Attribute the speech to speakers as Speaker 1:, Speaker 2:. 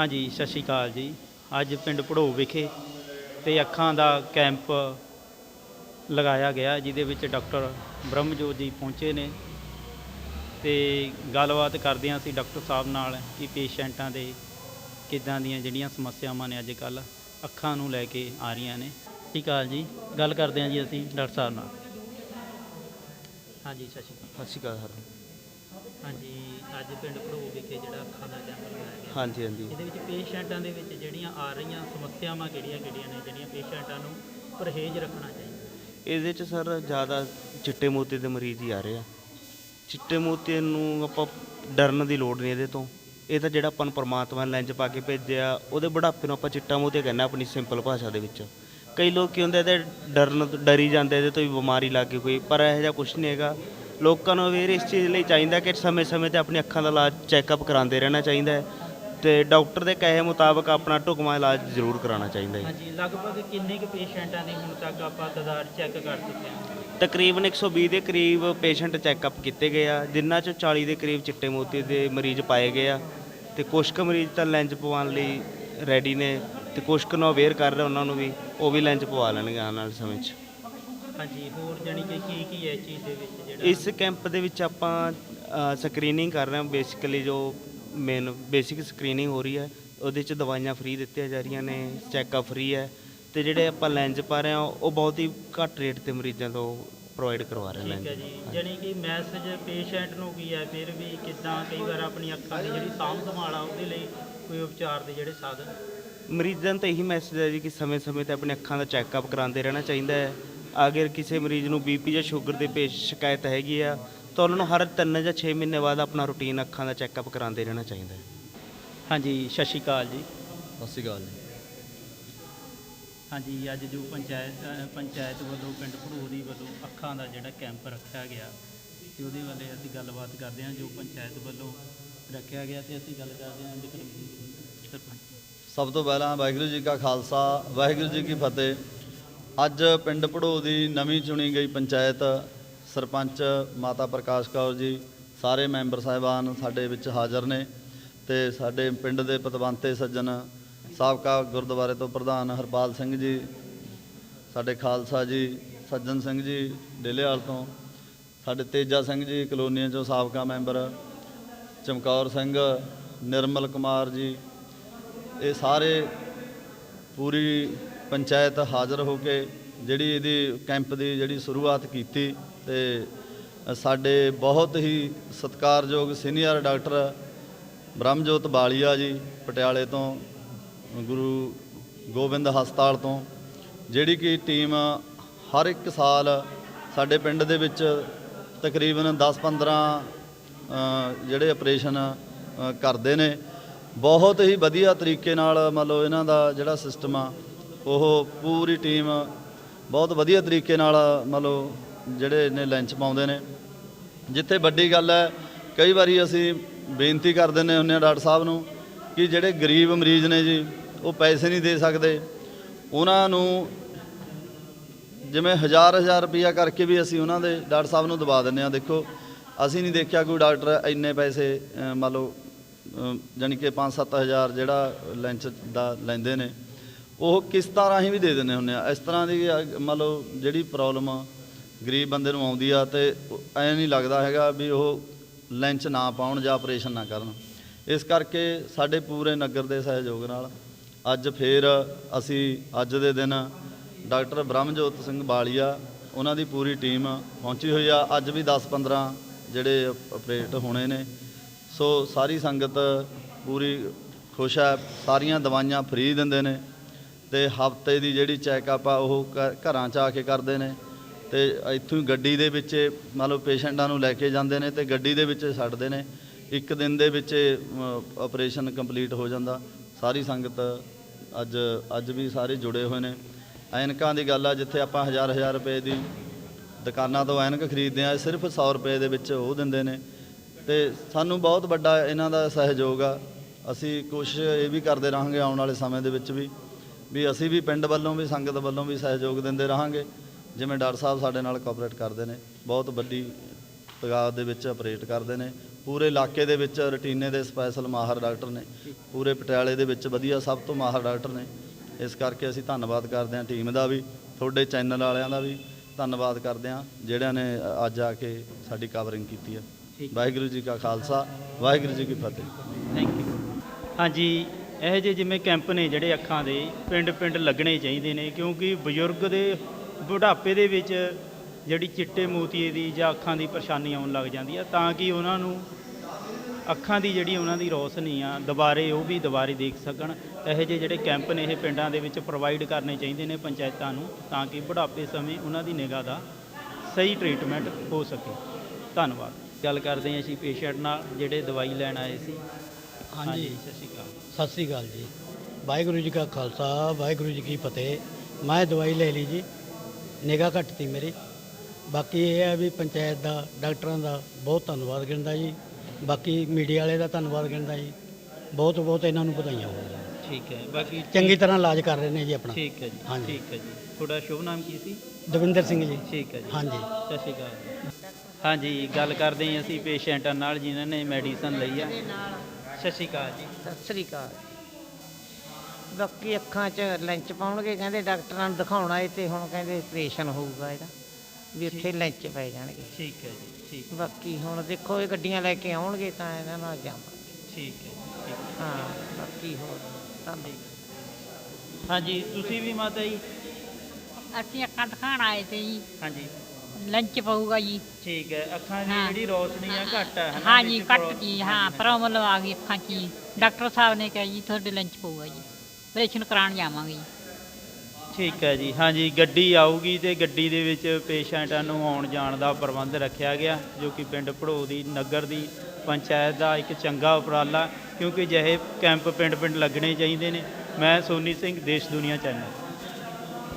Speaker 1: ਹਾਂਜੀ ਸਤਿ ਸ਼੍ਰੀ ਅਕਾਲ ਜੀ। ਅੱਜ ਪਿੰਡ ਭੜੋ ਵਿਖੇ ਤੇ ਅੱਖਾਂ ਦਾ ਕੈਂਪ ਲਗਾਇਆ ਗਿਆ ਜਿਹਦੇ ਵਿੱਚ ਡਾਕਟਰ ਬ੍ਰਹਮਜੋਤ ਜੀ ਪਹੁੰਚੇ ਨੇ ਤੇ ਗੱਲਬਾਤ ਕਰਦੇ ਹਾਂ ਅਸੀਂ ਡਾਕਟਰ ਸਾਹਿਬ ਨਾਲ ਕਿ ਪੇਸ਼ੈਂਟਾਂ ਦੇ ਕਿੱਦਾਂ ਦੀਆਂ ਜਿਹੜੀਆਂ ਸਮੱਸਿਆਵਾਂ ਨੇ ਅੱਜ ਕੱਲ ਅੱਖਾਂ ਨੂੰ ਲੈ ਕੇ ਆ ਰਹੀਆਂ ਨੇ। ਸਤਿ ਸ਼੍ਰੀ ਅਕਾਲ ਜੀ ਗੱਲ ਕਰਦੇ ਹਾਂ ਜੀ ਅਸੀਂ ਡਾਕਟਰ ਸਾਹਿਬ ਨਾਲ। ਹਾਂਜੀ ਸਤਿ ਸ਼੍ਰੀ ਅਕਾਲ।
Speaker 2: ਸਤਿ ਸ਼੍ਰੀ ਅਕਾਲ
Speaker 1: ਹਾਂਜੀ। ਅੱਜ ਪਿੰਡ ਭੜੋ ਵਿਖੇ ਜਿਹੜਾ ਅੱਖਾਂ ਦਾ ਕੈਂਪ ਲਗਾਇਆ ਗਿਆ।
Speaker 2: ਹਾਂਜੀ ਹਾਂਜੀ।
Speaker 1: ਇਹਦੇ ਵਿੱਚ ਪੇਸ਼ੈਂਟਾਂ ਦੇ ਵਿੱਚ ਜਿਹੜੀਆਂ ਆ ਰਹੀਆਂ ਸਮੱਸਿਆਵਾਂ ਕਿਹੜੀਆਂ-ਕਿਹੜੀਆਂ ਨੇ ਜਿਹੜੀਆਂ ਪੇਸ਼ੈਂਟਾਂ ਨੂੰ ਪਰਹੇਜ਼ ਰੱਖਣਾ ਚਾਹੀਦਾ?
Speaker 2: ਇਹਦੇ ਚ ਸਰ ਜ਼ਿਆਦਾ ਚਿੱਟੇ ਮੋਤੀ ਦੇ ਮਰੀਜ਼ ਹੀ ਆ ਰਹੇ ਆ। ਚਿੱਟੇ ਮੋਤੀ ਨੂੰ ਆਪਾਂ ਡਰਨ ਦੀ ਲੋੜ ਨਹੀਂ ਇਹਦੇ ਤੋਂ। ਇਹ ਤਾਂ ਜਿਹੜਾ ਆਪਾਂ ਨੂੰ ਪਰਮਾਤਮਾ ਨੇ ਲੈਂਜ ਪਾ ਕੇ ਭੇਜਿਆ ਉਹਦੇ ਬੁਢਾਪੇ ਨੂੰ ਆਪਾਂ ਚਿੱਟਾ ਮੋਤੀ ਕਹਿੰਦੇ ਆਪਣੀ ਸਿੰਪਲ ਭਾਸ਼ਾ ਦੇ ਵਿੱਚ। ਕਈ ਲੋਕ ਕੀ ਹੁੰਦੇ ਇਹਦੇ ਡਰਨ ਡਰੀ ਜਾਂਦੇ ਇਹਦੇ ਤੋਂ ਵੀ ਬਿਮਾਰੀ ਲੱਗ ਗਈ ਕੋਈ ਪਰ ਇਹੋ ਜਿਹਾ ਕੁਝ ਨਹੀਂ ਹੈਗਾ। ਲੋਕਾਂ ਨੂੰ ਅਵੇਅਰ ਇਸ ਚੀਜ਼ ਲਈ ਚਾਹੀਦਾ ਕਿ ਸਮੇਂ-ਸਮੇਂ ਤੇ ਆਪਣੀ ਅੱਖਾਂ ਦਾ ਇਲਾਜ ਚੈੱਕਅਪ ਕਰਾਉਂਦੇ ਰਹਿਣਾ ਚਾਹੀਦਾ ਹੈ ਤੇ ਡਾਕਟਰ ਦੇ ਕਹੇ ਮੁਤਾਬਕ ਆਪਣਾ ਢੁਕਵਾਂ ਇਲਾਜ ਜ਼ਰੂਰ ਕਰਾਉਣਾ ਚਾਹੀਦਾ ਹੈ।
Speaker 1: ਹਾਂਜੀ ਲਗਭਗ ਕਿੰਨੇ ਕੁ ਪੇਸ਼ੈਂਟਾਂ ਦੀ ਹੁਣ ਤੱਕ ਆਪਾਂ ਤਦਾਦ ਚੈੱਕ ਕਰ ਚੁੱਕੇ ਹਾਂ?
Speaker 2: ਤਕਰੀਬਨ 120 ਦੇ ਕਰੀਬ ਪੇਸ਼ੈਂਟ ਚੈੱਕਅਪ ਕੀਤੇ ਗਏ ਆ ਜਿਨ੍ਹਾਂ ਚੋਂ 40 ਦੇ ਕਰੀਬ ਚਿੱਟੇ ਮੋਤੀ ਦੇ ਮਰੀਜ਼ ਪਾਏ ਗਏ ਆ ਤੇ ਕੁਝ ਕੁ ਮਰੀਜ਼ ਤਾਂ ਲੈਂਜ ਪਵਾਉਣ ਲਈ ਰੈਡੀ ਨੇ ਤੇ ਕੁਝ ਕੁ ਨੂੰ ਅਵੇਅਰ ਕਰ ਰਹੇ ਉਹਨਾਂ ਨੂੰ ਵੀ ਉਹ ਵੀ ਲੈਂਜ ਪਵਾ ਲੈਣਗੇ ਆਉਣ ਵਾਲੇ ਸਮੇਂ 'ਚ।
Speaker 1: ਹਾਂਜੀ ਹੋਰ ਜਾਣੀ ਕਿ ਕੀ ਕੀ ਹੈ ਇਸ ਚੀਜ਼ ਦੇ ਵਿੱਚ ਜਿਹੜਾ
Speaker 2: ਇਸ ਕੈਂਪ ਦੇ ਵਿੱਚ ਆਪਾਂ ਸਕਰੀਨਿੰਗ ਕਰ ਰਹੇ ਹਾਂ ਬੇਸਿਕਲੀ ਜੋ ਮੇਨ ਬੇਸਿਕ ਸਕਰੀਨਿੰਗ ਹੋ ਰਹੀ ਹੈ ਉਹਦੇ 'ਚ ਦਵਾਈਆਂ ਫ੍ਰੀ ਦਿੱਤੀਆਂ ਜਾ ਰਹੀਆਂ ਨੇ ਚੈੱਕਅਪ ਫ੍ਰੀ ਹੈ ਤੇ ਜਿਹੜੇ ਆਪਾਂ ਲੈਂਜ ਪਾ ਰਹੇ ਹਾਂ ਉਹ ਬਹੁਤ ਹੀ ਘੱਟ ਰੇਟ ਤੇ ਮਰੀਜ਼ਾਂ ਤੋਂ ਪ੍ਰੋਵਾਈਡ ਕਰਵਾ ਰਹੇ
Speaker 1: ਠੀਕ ਹੈ
Speaker 2: ਲੈਂਜ
Speaker 1: ਜੀ ਜਾਣੀ ਕਿ ਮੈਸੇਜ ਪੇਸ਼ੈਂਟ ਨੂੰ ਕੀ ਹੈ ਫਿਰ ਵੀ ਕਿੱਦਾਂ ਕਈ ਵਾਰ ਆਪਣੀ ਅੱਖਾਂ ਦੀ ਜਿਹੜੀ ਸਾਂਭ ਸੰਭਾਲ ਆ ਉਹਦੇ ਲਈ ਕੋਈ ਉਪਚਾਰ ਦੇ ਜਿਹੜੇ ਸਾਧਨ?
Speaker 2: ਮਰੀਜ਼ਾਂ ਨੂੰ ਤਾਂ ਇਹੀ ਮੈਸੇਜ ਹੈ ਜੀ ਕਿ ਸਮੇਂ-ਸਮੇਂ ਤੇ ਆਪਣੇ ਅੱਖਾਂ ਦਾ ਚੈੱਕਅਪ ਕਰਾਉਂਦੇ ਰਹਿਣਾ ਚਾਹੀਦਾ ਹੈ। ਅਗਰ ਕਿਸੇ ਮਰੀਜ਼ ਨੂੰ ਬੀਪੀ ਜਾਂ ਸ਼ੂਗਰ ਦੇ ਪੇਸ਼ ਸ਼ਿਕਾਇਤ ਹੈਗੀ ਆ ਤਾਂ ਉਹਨਾਂ ਨੂੰ ਹਰ 3 ਜਾਂ 6 ਮਹੀਨੇ ਬਾਅਦ ਆਪਣਾ ਰੂਟੀਨ ਅੱਖਾਂ ਦਾ ਚੈੱਕਅਪ ਕਰਾਉਂਦੇ ਰਹਿਣਾ ਚਾਹੀਦਾ ਹੈ।
Speaker 1: ਹਾਂਜੀ ਸਤਿ ਸ਼੍ਰੀ ਅਕਾਲ ਜੀ।
Speaker 3: ਸਤਿ ਸ਼੍ਰੀ ਅਕਾਲ ਜੀ।
Speaker 1: ਹਾਂਜੀ ਅੱਜ ਜੋ ਪੰਚਾਇਤ ਅ, ਪੰਚਾਇਤ ਵੱਲੋਂ ਪਿੰਡ ਭੜੂਰੀ ਵੱਲੋਂ ਅੱਖਾਂ ਦਾ ਜਿਹੜਾ ਕੈਂਪ ਰੱਖਿਆ ਗਿਆ ਤੇ ਉਹਦੇ ਬਾਰੇ ਅਸੀਂ ਗੱਲਬਾਤ ਕਰਦੇ ਹਾਂ ਜੋ ਪੰਚਾਇਤ ਵੱਲੋਂ ਰੱਖਿਆ ਗਿਆ ਤੇ ਅਸੀਂ ਗੱਲ ਕਰਦੇ ਹਾਂ ਵਿਕਰਮ ਸਰਪੰਚ।
Speaker 3: ਸਭ ਤੋਂ ਪਹਿਲਾਂ ਵਾਹਿਗੁਰੂ ਜੀ ਕਾ ਖਾਲਸਾ ਵਾਹਿਗੁਰੂ ਜੀ ਕੀ ਫਤਿਹ। ਅੱਜ ਪਿੰਡ ਪੜੋ ਦੀ ਨਵੀਂ ਚੁਣੀ ਗਈ ਪੰਚਾਇਤ ਸਰਪੰਚ ਮਾਤਾ ਪ੍ਰਕਾਸ਼ ਕੌਰ ਜੀ, ਸਾਰੇ ਮੈਂਬਰ ਸਾਹਿਬਾਨ ਸਾਡੇ ਵਿੱਚ ਹਾਜ਼ਰ ਨੇ ਤੇ ਸਾਡੇ ਪਿੰਡ ਦੇ ਪਤਵੰਤੇ ਸੱਜਣ ਸਾਬਕਾ ਗੁਰਦੁਆਰੇ ਤੋਂ ਪ੍ਰਧਾਨ ਹਰਪਾਲ ਸਿੰਘ ਜੀ, ਸਾਡੇ ਖਾਲਸਾ ਜੀ, ਸੱਜਣ ਸਿੰਘ ਜੀ ਡੇਲੇਵਾਲ ਤੋਂ, ਸਾਡੇ ਤੇਜਾ ਸਿੰਘ ਜੀ ਕਲੋਨੀਆਂ ਚੋਂ ਸਾਬਕਾ ਮੈਂਬਰ, ਚਮਕੌਰ ਸਿੰਘ, ਨਿਰਮਲ ਕੁਮਾਰ ਜੀ, ਇਹ ਸਾਰੇ ਪੂਰੀ ਪੰਚਾਇਤ ਹਾਜ਼ਰ ਹੋ ਕੇ ਜਿਹੜੀ ਇਹਦੀ ਕੈਂਪ ਦੀ ਜਿਹੜੀ ਸ਼ੁਰੂਆਤ ਕੀਤੀ ਤੇ ਸਾਡੇ ਬਹੁਤ ਹੀ ਸਤਿਕਾਰਯੋਗ ਸੀਨੀਅਰ ਡਾਕਟਰ ਬ੍ਰਹਮਜੋਤ ਬਾਲੀਆ ਜੀ ਪਟਿਆਲੇ ਤੋਂ, ਗੁਰੂ ਗੋਬਿੰਦ ਹਸਪਤਾਲ ਤੋਂ, ਜਿਹੜੀ ਕਿ ਟੀਮ ਹਰ ਇੱਕ ਸਾਲ ਸਾਡੇ ਪਿੰਡ ਦੇ ਵਿੱਚ ਤਕਰੀਬਨ 10-15 ਜਿਹੜੇ ਆਪਰੇਸ਼ਨ ਕਰਦੇ ਨੇ। ਬਹੁਤ ਹੀ ਵਧੀਆ ਤਰੀਕੇ ਨਾਲ ਮੰਨ ਲਓ ਇਹਨਾਂ ਦਾ ਜਿਹੜਾ ਸਿਸਟਮ ਆ ਉਹ ਪੂਰੀ ਟੀਮ ਬਹੁਤ ਵਧੀਆ ਤਰੀਕੇ ਨਾਲ ਮੰਨ ਲਓ ਜਿਹੜੇ ਨੇ ਲੰਚ ਪਾਉਂਦੇ ਨੇ। ਜਿੱਥੇ ਵੱਡੀ ਗੱਲ ਹੈ ਕਈ ਵਾਰੀ ਅਸੀਂ ਬੇਨਤੀ ਕਰ ਦਿੰਦੇ ਹੁੰਦੇ ਹਾਂ ਡਾਕਟਰ ਸਾਹਿਬ ਨੂੰ ਕਿ ਜਿਹੜੇ ਗਰੀਬ ਮਰੀਜ਼ ਨੇ ਜੀ ਉਹ ਪੈਸੇ ਨਹੀਂ ਦੇ ਸਕਦੇ। ਉਹਨਾਂ ਨੂੰ ਜਿਵੇਂ ਹਜ਼ਾਰ ਹਜ਼ਾਰ ਰੁਪਈਆ ਕਰਕੇ ਵੀ ਅਸੀਂ ਉਹਨਾਂ ਦੇ ਡਾਕਟਰ ਸਾਹਿਬ ਨੂੰ ਦਵਾ ਦਿੰਦੇ ਆ ਦੇਖੋ ਅਸੀਂ ਨਹੀਂ ਦੇਖਿਆ ਕੋਈ ਡਾਕਟਰ ਇੰਨੇ ਪੈਸੇ ਮੰਨ ਲਓ ਅ, ਜਾਣੀ ਕਿ 5-7000 ਜਿਹੜਾ ਲੰਚ ਦਾ ਲੈਂਦੇ ਨੇ। ਉਹ ਕਿਸ਼ਤਾਂ ਰਾਹੀਂ ਵੀ ਦੇ ਦਿੰਦੇ ਹੁੰਦੇ ਆ ਇਸ ਤਰ੍ਹਾਂ ਦੀ ਅ, ਮੰਨ ਲਓ ਜਿਹੜੀ ਪ੍ਰੋਬਲਮ ਗਰੀਬ ਬੰਦੇ ਨੂੰ ਆਉਂਦੀ ਆ ਤੇ ਐ ਨਹੀਂ ਲੱਗਦਾ ਹੈਗਾ ਵੀ ਉਹ ਲੰਚ ਨਾ ਪਾਉਣ ਜਾਂ ਆਪਰੇਸ਼ਨ ਨਾ ਕਰਨ। ਇਸ ਕਰਕੇ ਸਾਡੇ ਪੂਰੇ ਨਗਰ ਦੇ ਸਹਿਯੋਗ ਨਾਲ ਅੱਜ ਫੇਰ ਅਸੀਂ ਅੱਜ ਦੇ ਦਿਨ ਡਾਕਟਰ ਬ੍ਰਹਮਜੋਤ ਸਿੰਘ ਬਾਲੀਆ ਉਹਨਾਂ ਦੀ ਪੂਰੀ ਟੀਮ ਪਹੁੰਚੀ ਹੋਈ ਆ। ਅੱਜ ਵੀ 10-15 ਜਿਹੜੇ ਆਪਰੇਟ ਹੋਣੇ ਨੇ। ਸੋ ਸਾਰੀ ਸੰਗਤ ਪੂਰੀ ਖੁਸ਼ ਹੈ ਸਾਰੀਆਂ ਦਵਾਈਆਂ ਫ੍ਰੀ ਦਿੰਦੇ ਨੇ। ਤੇ ਹਫ਼ਤੇ ਦੀ ਜਿਹੜੀ ਚੈੱਕਅਪ ਆ, ਉਹ ਘ- ਘਰਾਂ 'ਚ ਆ ਕੇ ਕਰਦੇ ਨੇ ਤੇ ਇੱਥੋਂ ਹੀ ਗੱਡੀ ਦੇ ਵਿੱਚ ਮੰਨ ਲਓ ਪੇਸ਼ੈਂਟਾਂ ਨੂੰ ਲੈ ਕੇ ਜਾਂਦੇ ਨੇ ਤੇ ਗੱਡੀ ਦੇ ਵਿੱਚ ਛੱਡਦੇ ਨੇ। ਇੱਕ ਦਿਨ ਦੇ ਵਿੱਚ ਆਪਰੇਸ਼ਨ ਕੰਪਲੀਟ ਹੋ ਜਾਂਦਾ। ਸਾਰੀ ਸੰਗਤ ਅੱਜ ਅੱਜ ਵੀ ਸਾਰੇ ਜੁੜੇ ਹੋਏ ਨੇ। ਐਨਕਾਂ ਦੀ ਗੱਲ ਆ, ਜਿੱਥੇ ਆਪਾਂ ਹਜ਼ਾਰ ਹਜ਼ਾਰ ਰੁਪਏ ਦੀ ਦੁਕਾਨਾਂ ਤੋਂ ਐਨਕ ਖਰੀਦਦੇ ਆ ਸਿਰਫ 100 ਰੁਪਏ ਦੇ ਵਿੱਚ ਉਹ ਦਿੰਦੇ ਨੇ। ਤੇ ਸਾਨੂੰ ਬਹੁਤ ਵੱਡਾ ਇਹਨਾਂ ਦਾ ਸਹਿਯੋਗ ਆ। ਅਸੀਂ ਕੋਸ਼ਿਸ਼ ਇਹ ਵੀ ਕਰਦੇ ਰਹਾਂਗੇ ਆਉਣ ਵਾਲੇ ਸਮੇਂ ਦੇ ਵਿੱਚ ਵੀ ਵੀ ਅਸੀਂ ਵੀ ਪਿੰਡ ਵੱਲੋਂ ਵੀ ਸੰਗਤ ਵੱਲੋਂ ਵੀ ਸਹਿਯੋਗ ਦਿੰਦੇ ਰਹਾਂਗੇ। ਜਿਵੇਂ ਡਾਕਟਰ ਸਾਹਿਬ ਸਾਡੇ ਨਾਲ ਕੋਆਪਰੇਟ ਕਰਦੇ ਨੇ ਬਹੁਤ ਵੱਡੀ ਤਗਾਦ ਦੇ ਵਿੱਚ ਆਪਰੇਟ ਕਰਦੇ ਨੇ। ਪੂਰੇ ਇਲਾਕੇ ਦੇ ਵਿੱਚ ਰਟੀਨੇ ਦੇ ਸਪੈਸ਼ਲ ਮਾਹਰ ਡਾਕਟਰ ਨੇ। ਪੂਰੇ ਪਟਿਆਲੇ ਦੇ ਵਿੱਚ ਵਧੀਆ ਸਭ ਤੋਂ ਮਾਹਰ ਡਾਕਟਰ ਨੇ। ਇਸ ਕਰਕੇ ਅਸੀਂ ਧੰਨਵਾਦ ਕਰਦੇ ਹਾਂ ਟੀਮ ਦਾ ਵੀ ਤੁਹਾਡੇ ਚੈਨਲ ਵਾਲਿਆਂ ਦਾ ਵੀ ਧੰਨਵਾਦ ਕਰਦੇ ਹਾਂ ਜਿਹੜਿਆਂ ਨੇ ਅੱਜ ਆ ਕੇ ਸਾਡੀ ਕਵਰਿੰਗ ਕੀਤੀ ਹੈ। ਵਾਹਿਗੁਰੂ ਜੀ ਕਾ ਖਾਲਸਾ ਵਾਹਿਗੁਰੂ ਜੀ ਕੀ ਫਤਿਹ।
Speaker 1: ਥੈਂਕ ਯੂ ਹਾਂਜੀ ਇਹੋ ਜਿਹੇ ਜਿਵੇਂ ਕੈਂਪ ਨੇ ਜਿਹੜੇ ਅੱਖਾਂ ਦੇ ਪਿੰਡ ਪਿੰਡ ਲੱਗਣੇ ਚਾਹੀਦੇ ਨੇ, ਕਿਉਂਕਿ ਬਜ਼ੁਰਗ ਦੇ ਬੁਢਾਪੇ ਦੇ ਵਿੱਚ ਜਿਹੜੀ ਚਿੱਟੇ ਮੋਤੀਏ ਦੀ ਜਾਂ ਅੱਖਾਂ ਦੀ ਪਰੇਸ਼ਾਨੀ ਆਉਣ ਲੱਗ ਜਾਂਦੀ ਆ, ਤਾਂ ਕਿ ਉਹਨਾਂ ਨੂੰ ਅੱਖਾਂ ਦੀ ਜਿਹੜੀ ਉਹਨਾਂ ਦੀ ਰੋਸ਼ਨੀ ਆ, ਦੁਬਾਰੇ ਉਹ ਵੀ ਦੁਬਾਰੇ ਦੇਖ ਸਕਣ। ਇਹੋ ਜਿਹੇ ਜਿਹੜੇ ਕੈਂਪ ਨੇ, ਇਹ ਪਿੰਡਾਂ ਦੇ ਵਿੱਚ ਪ੍ਰੋਵਾਈਡ ਕਰਨੇ ਚਾਹੀਦੇ ਨੇ ਪੰਚਾਇਤਾਂ ਨੂੰ, ਤਾਂ ਕਿ ਬੁਢਾਪੇ ਸਮੇਂ ਉਹਨਾਂ ਦੀ ਨਿਗਾਹ ਦਾ ਸਹੀ ਟ੍ਰੀਟਮੈਂਟ ਹੋ ਸਕੇ। ਧੰਨਵਾਦ। ਗੱਲ ਕਰਦੇ ਹਾਂ ਅਸੀਂ ਪੇਸ਼ੈਂਟ ਨਾਲ, ਜਿਹੜੇ ਦਵਾਈ ਲੈਣ ਆਏ ਸੀ।
Speaker 4: ਹਾਂਜੀ
Speaker 1: ਸਤਿ ਸ਼੍ਰੀ ਅਕਾਲ।
Speaker 4: ਸਤਿ ਸ੍ਰੀ ਅਕਾਲ ਜੀ। ਵਾਹਿਗੁਰੂ ਜੀ ਕਾ ਖਾਲਸਾ ਵਾਹਿਗੁਰੂ ਜੀ ਕੀ ਫਤਿਹ। ਮੈਂ ਦਵਾਈ ਲੈ ਲਈ ਜੀ ਨਿਗਾਹ ਘੱਟ ਤੀ ਮੇਰੀ। ਬਾਕੀ ਇਹ ਹੈ ਵੀ ਪੰਚਾਇਤ ਦਾ ਡਾਕਟਰਾਂ ਦਾ ਬਹੁਤ ਧੰਨਵਾਦ ਗਿਣਦਾ ਜੀ। ਬਾਕੀ ਮੀਡੀਆ ਵਾਲੇ ਦਾ ਧੰਨਵਾਦ ਗਿਣਦਾ ਜੀ। ਬਹੁਤ ਬਹੁਤ ਇਹਨਾਂ ਨੂੰ ਵਧਾਈਆਂ। ਹੋਣ
Speaker 1: ਠੀਕ ਹੈ ਬਾਕੀ
Speaker 4: ਚੰਗੀ ਤਰ੍ਹਾਂ ਇਲਾਜ ਕਰ ਰਹੇ ਨੇ ਜੀ ਆਪਣਾ।
Speaker 1: ਠੀਕ ਹੈ ਜੀ
Speaker 4: ਹਾਂਜੀ।
Speaker 1: ਠੀਕ ਹੈ ਜੀ। ਤੁਹਾਡਾ ਸ਼ੁਭ ਨਾਮ ਕੀ ਸੀ?
Speaker 4: ਦਵਿੰਦਰ ਸਿੰਘ ਜੀ।
Speaker 1: ਠੀਕ ਹੈ ਜੀ।
Speaker 4: ਹਾਂਜੀ।
Speaker 1: ਸਤਿ ਸ਼੍ਰੀ ਅਕਾਲ। ਜੀ। ਹਾਂਜੀ ਗੱਲ ਕਰਦੇ ਹਾਂ ਅਸੀਂ ਪੇਸ਼ੈਂਟਾਂ ਨਾਲ ਜਿਨ੍ਹਾਂ ਨੇ ਮੈਡੀਸਨ ਲਈ ਆ। ਸਤਿ ਸ਼੍ਰੀ ਅਕਾਲ ਜੀ।
Speaker 5: ਸਤਿ ਸ੍ਰੀ ਅਕਾਲ ਬਾਕੀ ਅੱਖਾਂ 'ਚ ਲੈਂਚ ਪਾਉਣਗੇ ਕਹਿੰਦੇ ਡਾਕਟਰਾਂ ਨੂੰ ਦਿਖਾਉਣਾ ਏ ਤੇ ਹੁਣ ਕਹਿੰਦੇ ਆਪਰੇਸ਼ਨ ਹੋਊਗਾ ਇਹਦਾ ਵੀ ਉੱਥੇ ਲੈਂਚ ਪੈ ਜਾਣਗੇ।
Speaker 1: ਠੀਕ ਹੈ ਜੀ ਠੀਕ।
Speaker 5: ਬਾਕੀ ਹੁਣ ਦੇਖੋ ਇਹ ਗੱਡੀਆਂ ਲੈ ਕੇ ਆਉਣਗੇ ਤਾਂ ਇਹਨਾਂ ਨਾਲ ਜਾਵਾਂਗੇ।
Speaker 1: ਠੀਕ ਹੈ ਜੀ, ਠੀਕ। ਹੈ।
Speaker 5: ਹਾਂ ਬਾਕੀ ਹੋਰ
Speaker 1: ਹਾਂਜੀ ਤੁਸੀਂ ਵੀ ਮਾਤਾ ਜੀ?
Speaker 6: ਅਸੀਂ ਅੱਖਾਂ ਦਿਖਾਣ ਆਏ ਤੇ ਜੀ।
Speaker 1: ਹਾਂਜੀ।
Speaker 6: ਲੰਚ ਪਊਗਾ ਜੀ।
Speaker 1: ਠੀਕ ਹੈ ਅੱਖਾਂ ਦੀ
Speaker 6: ਹਾਂ।
Speaker 1: ਜਿਹੜੀ ਰੋਸ਼ਨੀ ਆ ਘੱਟ ਹੈ ਹਨਾ,
Speaker 6: ਹਾਂ ਜੀ
Speaker 1: ਵਿੱਚ
Speaker 6: ਕੱਟ
Speaker 1: ਪ੍ਰੋ-
Speaker 6: ਜੀ ਹਾਂ
Speaker 1: ਹਾਂਜੀ,
Speaker 6: ਪ੍ਰੋਬਲਮ ਆ ਗਈ ਅੱਖਾਂ 'ਚ ਜੀ। ਡਾਕਟਰ ਸਾਹਿਬ ਨੇ ਕਿਹਾ ਜੀ ਤੁਹਾਡੇ ਲੰਚ ਪਊਗਾ ਜੀ। ਆਪਰੇਸ਼ਨ ਕਰਾਉਣ ਜਾਵਾਂਗੇ ਜੀ।
Speaker 1: ਠੀਕ ਹੈ ਜੀ ਹਾਂਜੀ ਗੱਡੀ ਆਊਗੀ ਤੇ ਗੱਡੀ ਦੇ ਵਿੱਚ ਪੇਸ਼ੈਂਟਾਂ ਨੂੰ ਆਉਣ ਜਾਣ ਦਾ ਪ੍ਰਬੰਧ ਰੱਖਿਆ ਗਿਆ ਜੋ ਕਿ ਪਿੰਡ ਭੜੋ ਦੀ ਨਗਰ ਦੀ ਪੰਚਾਇਤ ਦਾ ਇੱਕ ਚੰਗਾ ਉਪਰਾਲਾ ਕਿਉਂਕਿ ਜਿਹੇ ਕੈਂਪ ਪਿੰਡ ਪਿੰਡ ਲੱਗਣੇ ਚਾਹੀਦੇ ਨੇ। ਮੈਂ ਸੋਨੀ ਸਿੰਘ ਦੇਸ਼ ਦੁਨੀਆ ਚੈਨਲ।